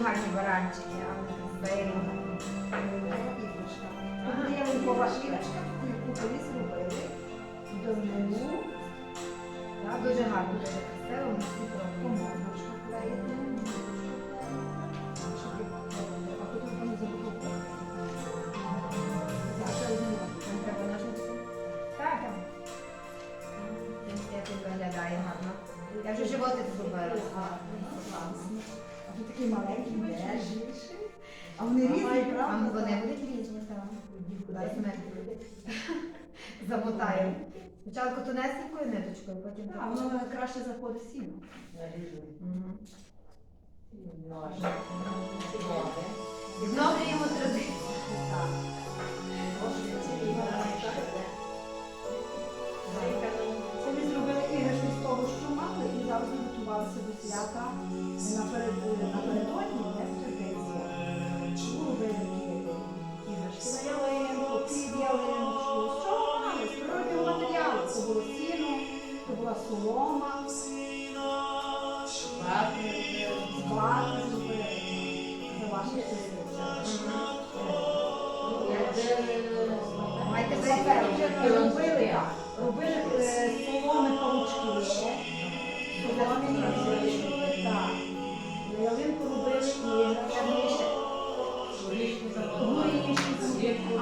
Нас баранчики, а ми зберемо. Тут є линкова шкірочка, яку колись робили. Довжину. Дуже гарно, дуже красиво, ми всі пробуємо. Зараз ми замотаємо. Спочатку тонесенькою ниточкою, потім А воно краще заходить сіно. Відновлюємо традицію.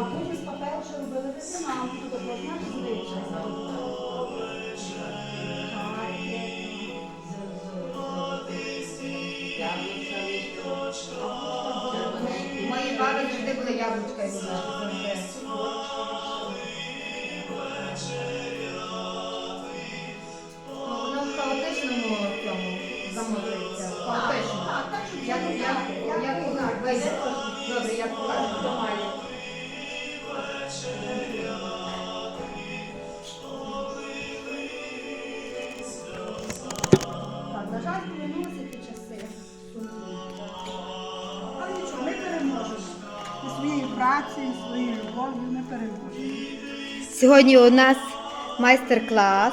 А потім з паперу ще робили веслянку. Тобто, знаєш, звичай. Мої баби завжди були яблучка і Воно в хаотичному цьому замотується. Хаотично. Як як вийде. Добре, як покажу, хто має. І своєю і своєю любов'ю ми переможемо. Сьогодні у нас майстер-клас.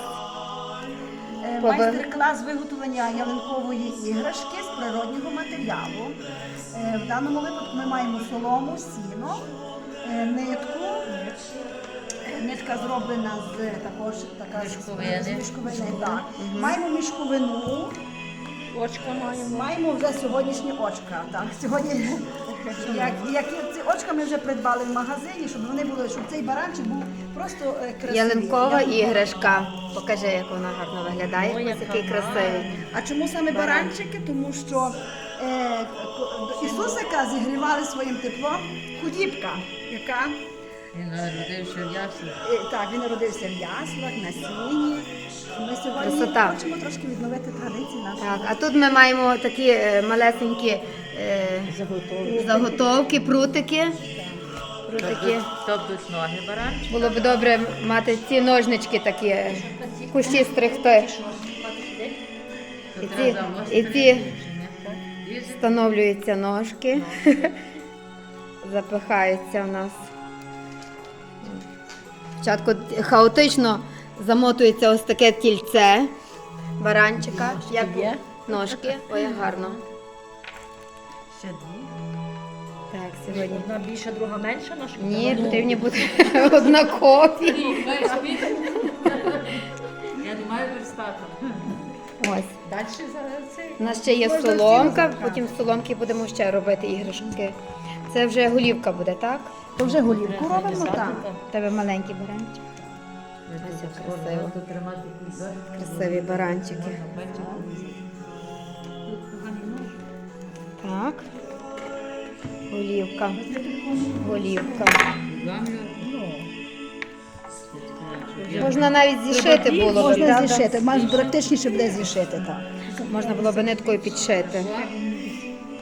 Е, Майстер-клас виготовлення ялинкової іграшки з природнього матеріалу. Е, В даному випадку ми маємо солому, сіно, е, нитку. Нитка зроблена з також така Мішковини. з мішковини. Так. Маємо мішковину, Очко маємо. маємо вже сьогоднішні очка. Так. Сьогодні, як, як ці очка ми вже придбали в магазині, щоб вони були, щоб цей баранчик був просто е, красивий. Ялинкова іграшка. Покажи, як вона гарно виглядає. Ой, Ось яка такий красивий. А чому саме баранчики? Тому що е, Ісусика зігрівали своїм теплом худібка, яка Він народився в яслі. е, так, він народився в яслах, на сіні. Ми сьогодні Красота. хочемо трошки відновити традиції нашої. Так, а тут ми маємо такі е, малесенькі е, заготовки, прутики. Прутики. Тобто ноги баранчик. Було б добре мати ці ножнички такі, е, кущі стригти. То І ці- і ці- Встановлюються ножки. Запихаються у нас. Спочатку хаотично замотується ось таке тільце баранчика. Як ножки. Ой, гарно. Ще дві. Так, сьогодні. Одна більша, друга менша ножка? Ні, потрібні бути однакові. Я не маю верстата. Ось. Далі за цей. У нас ще є Можна соломка, всі потім з соломки будемо ще робити іграшки. Це вже голівка буде, так? То вже голівку робимо так. У тебе маленький баранчик. Красиво. Красиві баранчики. Так. Голівка. Голівка. Можна навіть зішити було б, Можна зішити, майже практичніше буде зішити так. Можна було б ниткою підшити.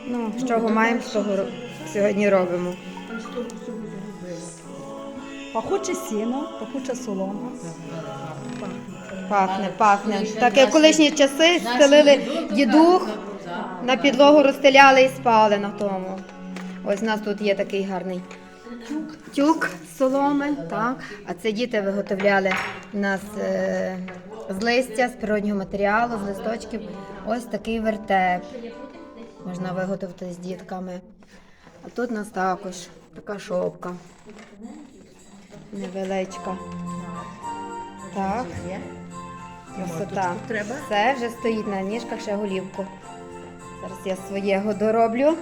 Ну, з чого маємо, з того ро- сьогодні робимо. Пахуче сіно, пахуча солома. Пахне, пахне. Так як колишні часи стелили дідух, на підлогу розстеляли і спали на тому. Ось у нас тут є такий гарний тюк з соломи, так. А це діти виготовляли у нас е, з листя, з природнього матеріалу, з листочків. Ось такий вертеп. Можна виготовити з дітками. А тут у нас також така шопка. Невеличка. Так. Красота. Все вже стоїть на ніжках, ще голівку. Зараз я своєго дороблю.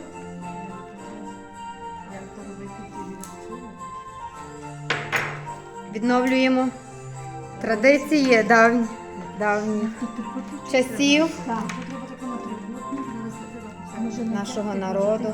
Відновлюємо традиції давні, давніх часів нашого народу.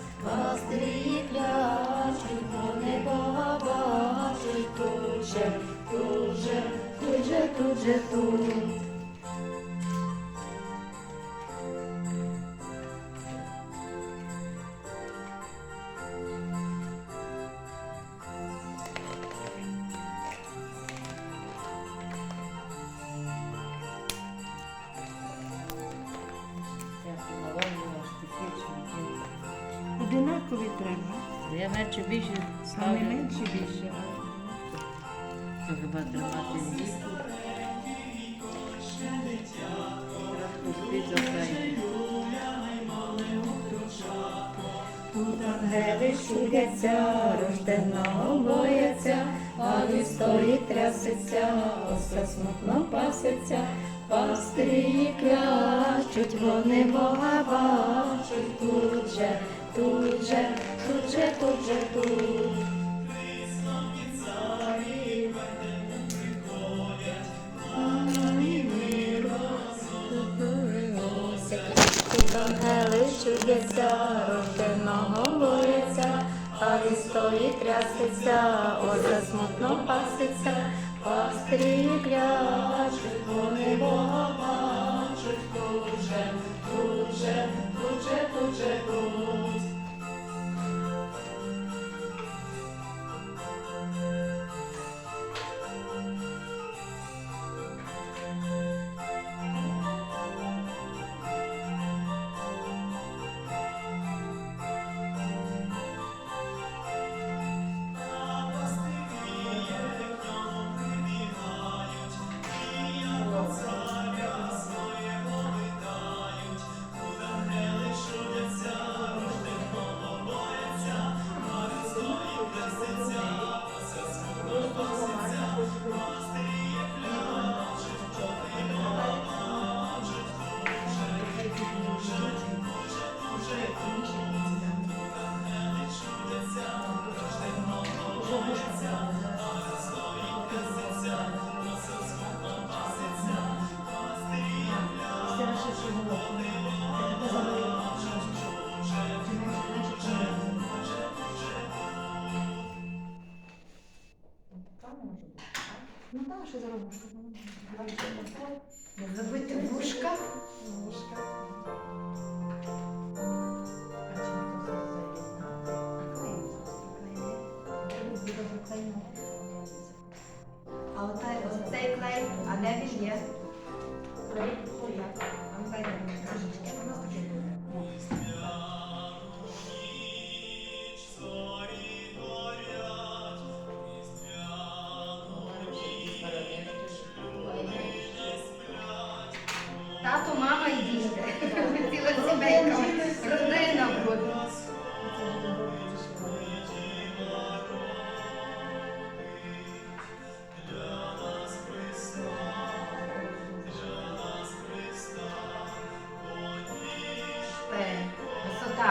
Одинакові треба. Я менше більше ставлю. менше більше. То хіба тримати ліку. Пустить за Тут ангели чудяться, рожденого бояться, а він стоїть трясеться, оса смутно паситься, пастирі клячуть, вони Бога бачать, тут же, тут же, тут же, тут же, тут. Чудяться, рожденого бояться, а він стоїть трясеться, оса смутно паситься, пастирі клячуть, вони Бога бачать, тут же, тут же, тут же, тут же, тут.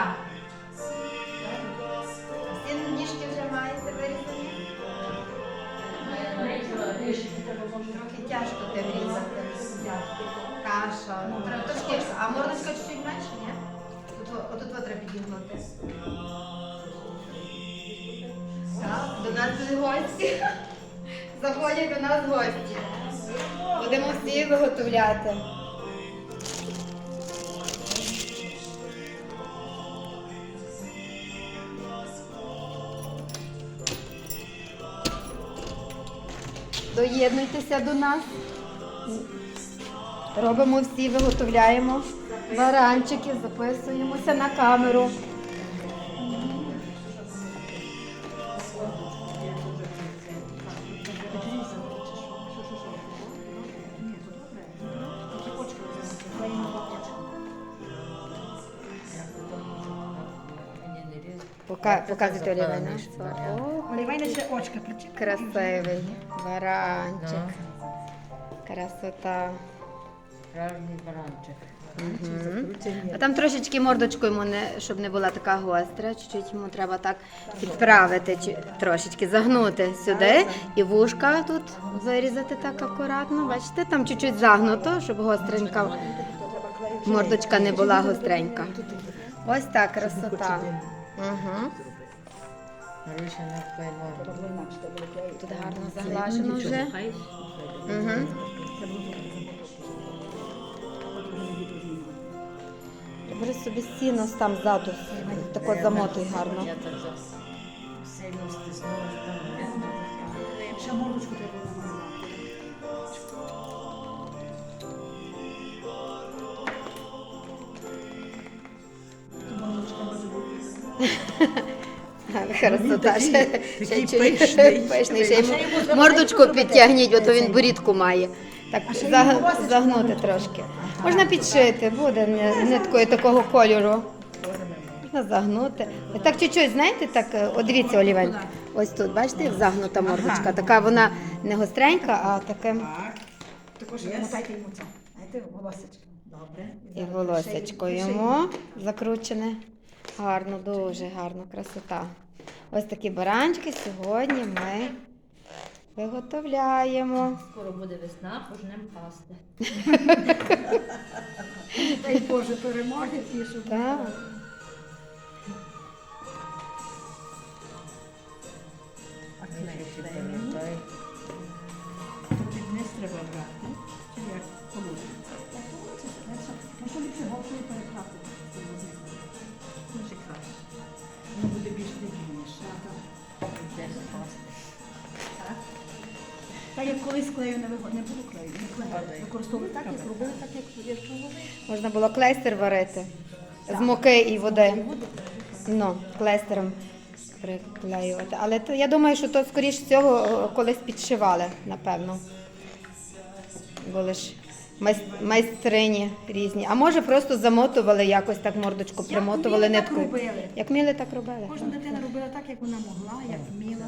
Так. Ніжки вже маєте вирізані? Трохи тяжко те врізати. Та треба трошки, а мордочка чуть-чуть менше, ні? Тут, отут от до нас будуть гості. Заходять до нас гості. Будемо всі виготовляти. Доєднуйтеся до нас. Робимо всі, виготовляємо варанчики, записуємося на камеру. Пока, показуйте Олівайна. О, ще очка причіп. красивий баранчик. Красота. Справжній баранчик. А там трошечки мордочку йому не, щоб не була така гостра, чуть-чуть йому треба так підправити, чи- трошечки загнути сюди і вушка тут вирізати так акуратно. Бачите, там чуть-чуть загнуто, щоб гостренька мордочка не була гостренька. Ось так красота. Угу. Маруся не поймо. Тут гарно заглажено вже. Угу. Бери собі сіно там ззаду, тако замотуй гарно. Я так за- сильно стиснула Ще мордочку треба Красота, ще, ще такий пишний. пишний, ще йому мордочку підтягніть, бо то він борідку має. Так ще й заг- волосечко загнути трошки. Можна підшити, буде не- такого кольору. Можна загнути. Так чуть-чуть, знаєте, так, е, от дивіться, Олівень, ось тут, бачите, як загнута мордочка. Така вона не гостренька, а таке Так. Також мотайте йому це. Знаєте, волосечко. Добре. і волосечко йому закручене. Гарно, дуже гарно, красота. Ось такі баранчики сьогодні ми виготовляємо. Скоро буде весна, пожнемо пасти. Дай Боже перемоги і щоб Так. А клей, ще клей. пам'ятаю. Під треба брати. Колись клею не виго- не було клею, не клею. Використовували так, як робили, так як вони. Можна було клейстер варити з муки і води. Ну, клейстером приклеювати. Але то, я думаю, що то скоріш всього е, колись підшивали, напевно. Були ж майс- майстрині різні. А може просто замотували якось так мордочку, примотували вміли, так ниткою. робили. Як міли, так робили. Кожна дитина робила так, як вона могла, як вміла.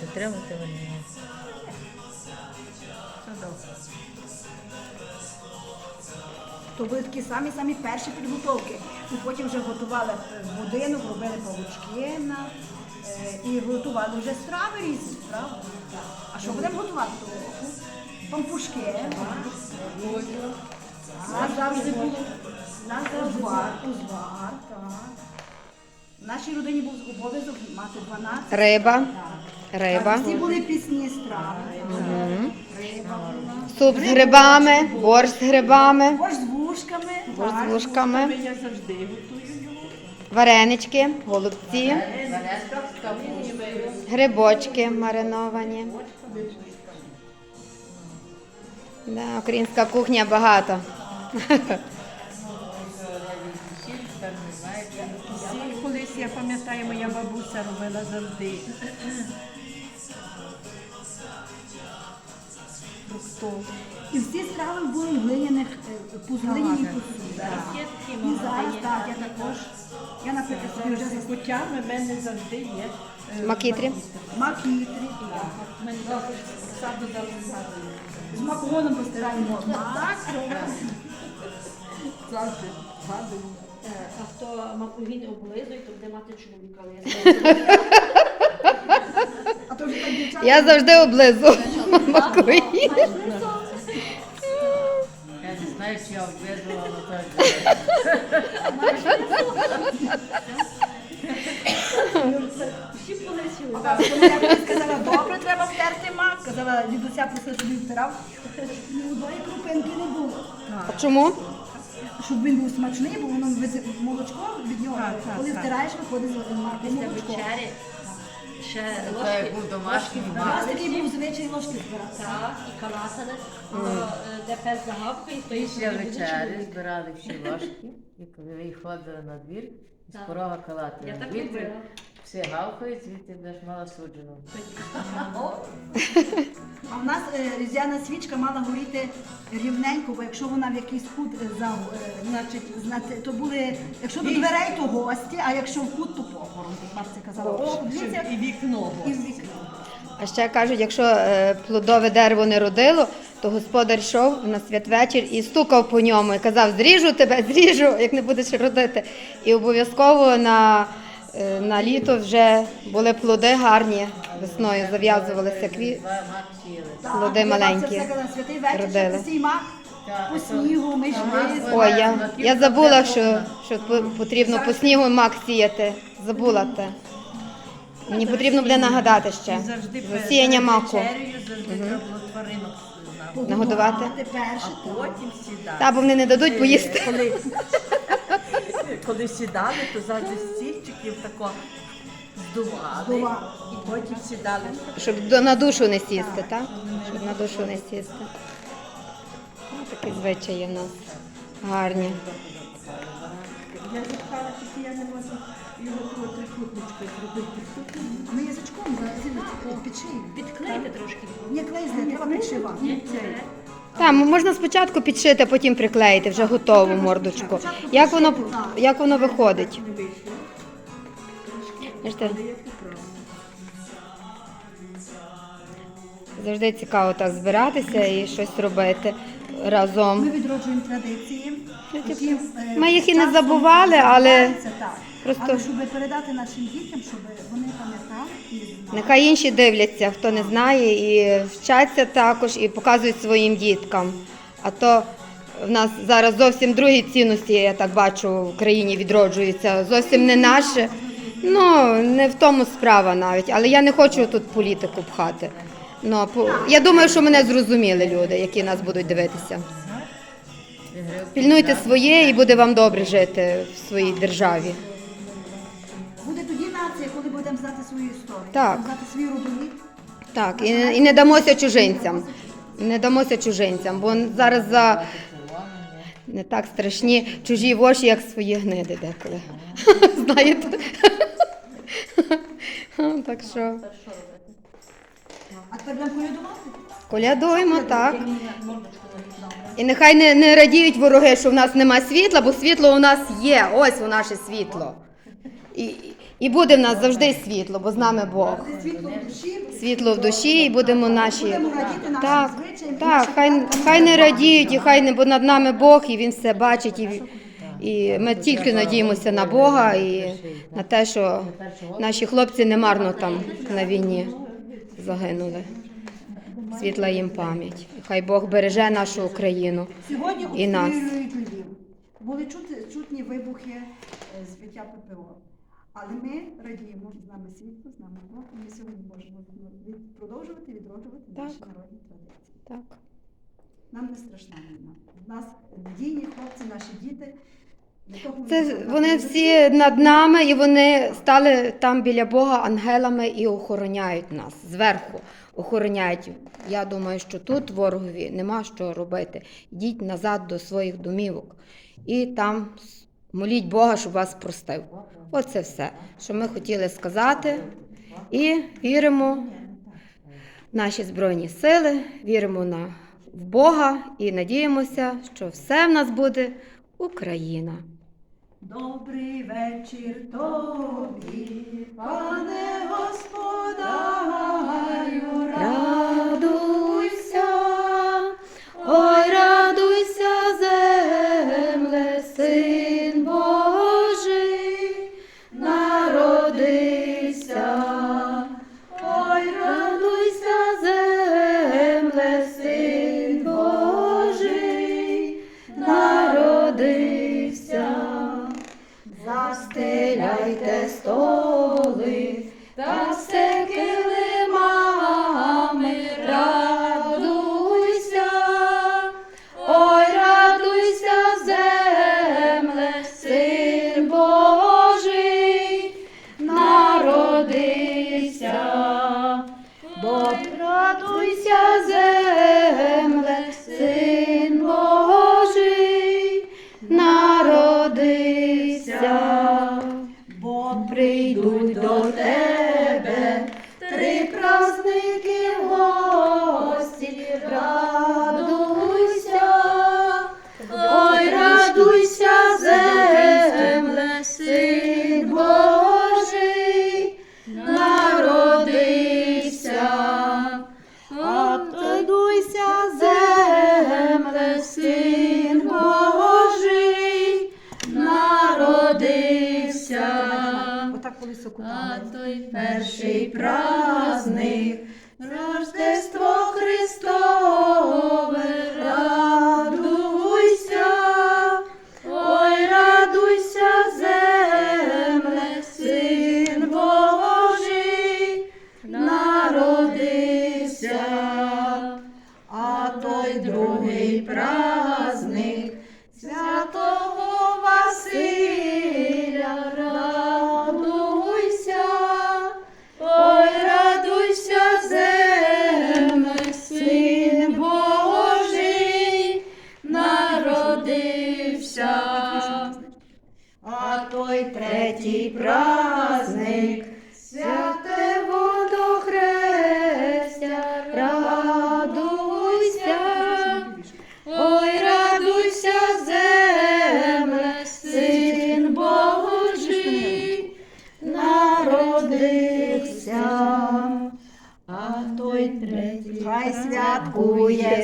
Підтримати вони? То були такі самі самі перші підготовки. І потім вже готували будинок, робили павучки на, е, і готували вже страви різні, правда? А що будемо готувати того року? Пампушки. У нас завжди було у нас завжди узвар, узвар, так. В нашій родині був обов'язок мати 12. Риба, Так. Риба, Всі були пісні страви. Риба суп з грибами, борщ з грибами, Борщ з вушками. борщ з вушками, Я завжди готую його. варенички, голубці, грибочки мариновані. Да, українська кухня багато. Колись, я пам'ятаю, моя бабуся робила завжди. Фруктову. І всі страви були в глиняних е, глиняні посуди. І зараз так, я також. Я, наприклад, собі вже за кутями в мене завжди є. е, Макітрі. макітрі. В мене також саду завжди. З макогоном постираємо. Так, Завжди згадую. Е, А хто маковін облизує, то буде мати чоловіка. Але я знаю, А вже. Я. Не знаю, я так. Сказала, добре, треба стерти мак. Сказала, дідуся просив, щоб він втирав. Ні одної крупинки не було. А чому? Щоб він був смачний, бо воно молочко від нього. Коли втираєш, виходить з мак Після молочко. Ще як ложки, був домашній У нас такий був звичай ложки збирати. так, і каласали, то, е, де пес загавкає, то і Після собі буде вечері чоловік. збирали всі ложки, і коли виходили на двір, Так. порога калати Я так робила. всі гавкають, звідти будеш мала суджену. А в нас е, різдвяна свічка мала горіти рівненько, бо якщо вона в якийсь кут е, за, е, значить, то були, якщо до дверей, то гості, а якщо в кут, то похорон. Так бабця казала, о, дивіться, І вікно. і в вікно. А ще кажуть, якщо е, плодове дерево не родило, то господар йшов на святвечір і стукав по ньому і казав: зріжу тебе, зріжу, як не будеш родити. І обов'язково на, е, на літо вже були плоди гарні, весною зав'язувалися кві. Два мак сіли. Так, Плоди маленькі родили. по снігу, ми йшли. Ой, я, я забула, що, що потрібно по снігу мак сіяти. Забула те. Мені потрібно буде нагадати ще. І завжди перед маку. вечерею завжди треба було тваринок знати. Нагодувати? перше. А потім сідати. Та, бо вони не дадуть поїсти. Коли, коли сідали, то завжди стільчиків тако здували. І потім сідали. Щоб до- на душу не сісти, так? Щоб на душу не сісти. Ось Такі звичаї в нас гарні. Я запхала, тільки я не можу його трикутничкою зробити. Підшиємо. Підклейте трошки. Ні, клей зле, треба підшивати. Так, можна спочатку підшити, а потім приклеїти вже готову мордочку. Як воно, як воно виходить? Завжди цікаво так збиратися і щось робити Ми відроджуємо традиції. які, е, Ми їх і не часом забували, але так. просто- Але щоб передати нашим дітям, щоб вони пам'ятали і знали. Нехай інші дивляться, хто не знає, і вчаться також, і показують своїм діткам. А то в нас зараз зовсім другі цінності, я так бачу, в країні відроджуються. Зовсім не наші. Ну, не в тому справа навіть. Але я не хочу тут політику пхати. Ну, по- я думаю, що мене зрозуміли люди, які нас будуть дивитися. Пільнуйте своє і буде вам добре жити в своїй державі. Буде тоді нація, коли будемо знати свою історію. Так. Будемо знати свій родовід. Так, і, і не дамося чужинцям. Не дамося чужинцям, бо зараз за не так страшні чужі воші, як свої гниди деколи. Знаєте? Так що тепер будемо колядувати. колядуємо, так. І нехай не, не радіють вороги, що в нас нема світла, бо світло у нас є. Ось воно наше світло. І, і буде в нас завжди світло, бо з нами Бог. Світло в душі. Світло в душі, і будемо наші. Так, так, хай, хай не радіють, і хай не, бо над нами Бог, і Він все бачить. І, і ми тільки надіємося на Бога і на те, що наші хлопці не марно там на війні загинули. Світла їм пам'ять. Хай Бог береже нашу Україну. Сьогодні І нас. Львів. Були чути, чутні вибухи е, збиття ППО. Але ми радіємо, з нами світло, з нами Бог, і ми сьогодні можемо продовжувати відроджувати наші народні традиції. Так. Нам не страшна війна. У нас надійні хлопці, наші діти. Це вони всі над нами, і вони стали там біля Бога ангелами і охороняють нас зверху. Охороняють. Я думаю, що тут ворогові нема що робити. Йдіть назад до своїх домівок і там моліть Бога, щоб вас простив. Оце все, що ми хотіли сказати. І віримо в наші збройні сили, віримо на в Бога і надіємося, що все в нас буде Україна. Добрий вечір тобі, пане господарю, другий прав.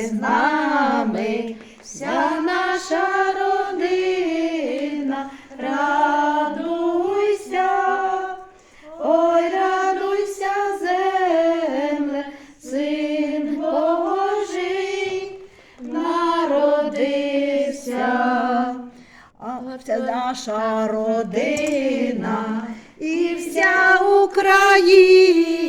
з нами, вся наша родина, радуйся, ой, радуйся, земле, син Божий, народився, а вся наша родина і вся Україна.